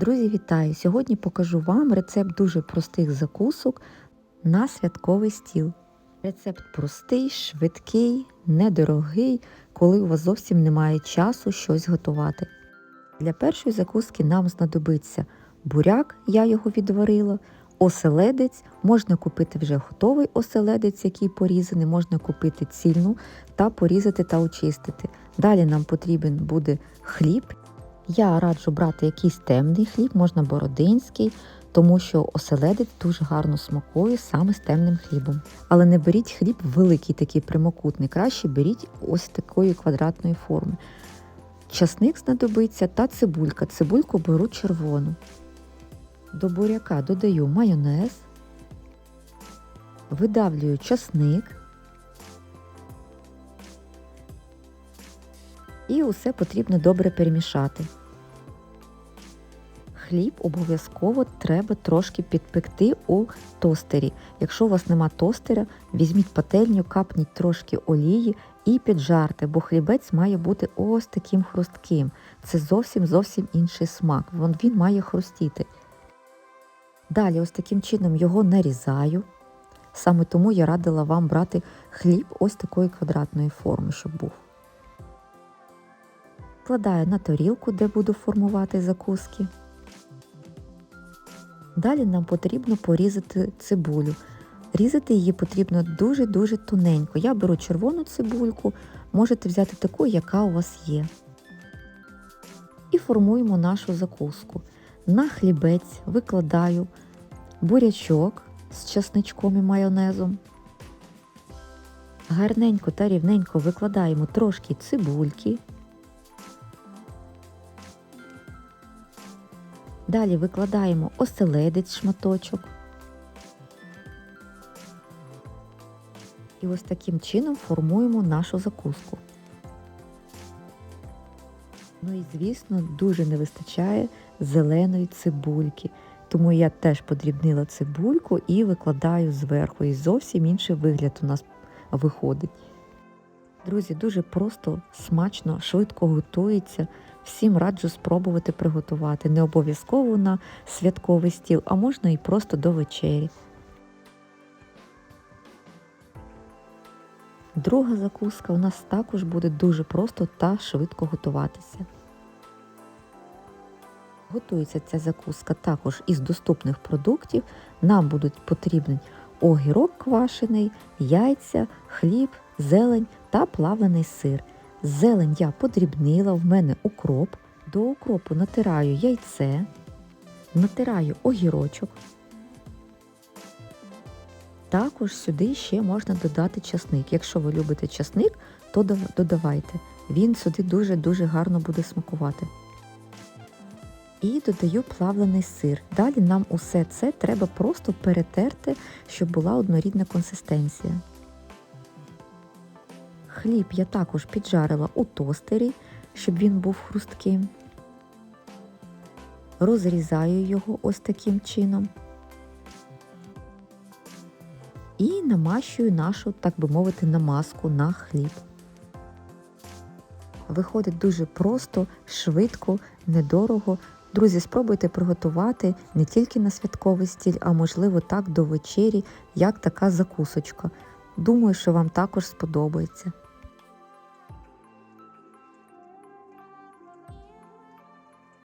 Друзі, вітаю! Сьогодні покажу вам рецепт дуже простих закусок на святковий стіл. Рецепт простий, швидкий, недорогий, коли у вас зовсім немає часу щось готувати. Для першої закуски нам знадобиться буряк, я його відварила, оселедець, можна купити вже готовий оселедець, який порізаний, можна купити цільну та порізати та очистити. Далі нам потрібен буде хліб. Я раджу брати якийсь темний хліб, можна бородинський, тому що оселедець дуже гарно смакує саме з темним хлібом. Але не беріть хліб великий, такий прямокутний, краще беріть ось такої квадратної форми. Часник знадобиться та цибулька. Цибульку беру червону. До буряка додаю майонез, видавлюю часник. І усе потрібно добре перемішати. Хліб обов'язково треба трошки підпекти у тостері. Якщо у вас нема тостера, візьміть пательню, капніть трошки олії і піджарте, бо хлібець має бути ось таким хрустким. Це зовсім зовсім інший смак. Вон Він має хрустіти. Далі, ось таким чином його нарізаю. Саме тому я радила вам брати хліб ось такої квадратної форми, щоб був. Вкладаю на тарілку, де буду формувати закуски. Далі нам потрібно порізати цибулю. Різати її потрібно дуже-дуже тоненько. Я беру червону цибульку, можете взяти таку, яка у вас є. І формуємо нашу закуску. На хлібець викладаю бурячок з часничком і майонезом. Гарненько та рівненько викладаємо трошки цибульки. Далі викладаємо оселедець шматочок. І ось таким чином формуємо нашу закуску. Ну і, звісно, дуже не вистачає зеленої цибульки. Тому я теж подрібнила цибульку і викладаю зверху. І зовсім інший вигляд у нас виходить. Друзі, дуже просто, смачно, швидко готується. Всім раджу спробувати приготувати. Не обов'язково на святковий стіл, а можна і просто до вечері. Друга закуска у нас також буде дуже просто та швидко готуватися. Готується ця закуска також із доступних продуктів. Нам будуть потрібні огірок квашений, яйця, хліб, зелень та плавлений сир. Зелень я подрібнила, в мене укроп. До укропу натираю яйце, натираю огірочок. Також сюди ще можна додати часник. Якщо ви любите часник, то додавайте. Він сюди дуже-дуже гарно буде смакувати. І додаю плавлений сир. Далі нам усе це треба просто перетерти, щоб була однорідна консистенція. Хліб я також піджарила у тостері, щоб він був хрустким. Розрізаю його ось таким чином. І намащую нашу, так би мовити, намазку на хліб. Виходить дуже просто, швидко, недорого. Друзі, спробуйте приготувати не тільки на святковий стіль, а можливо так до вечері, як така закусочка. Думаю, що вам також сподобається.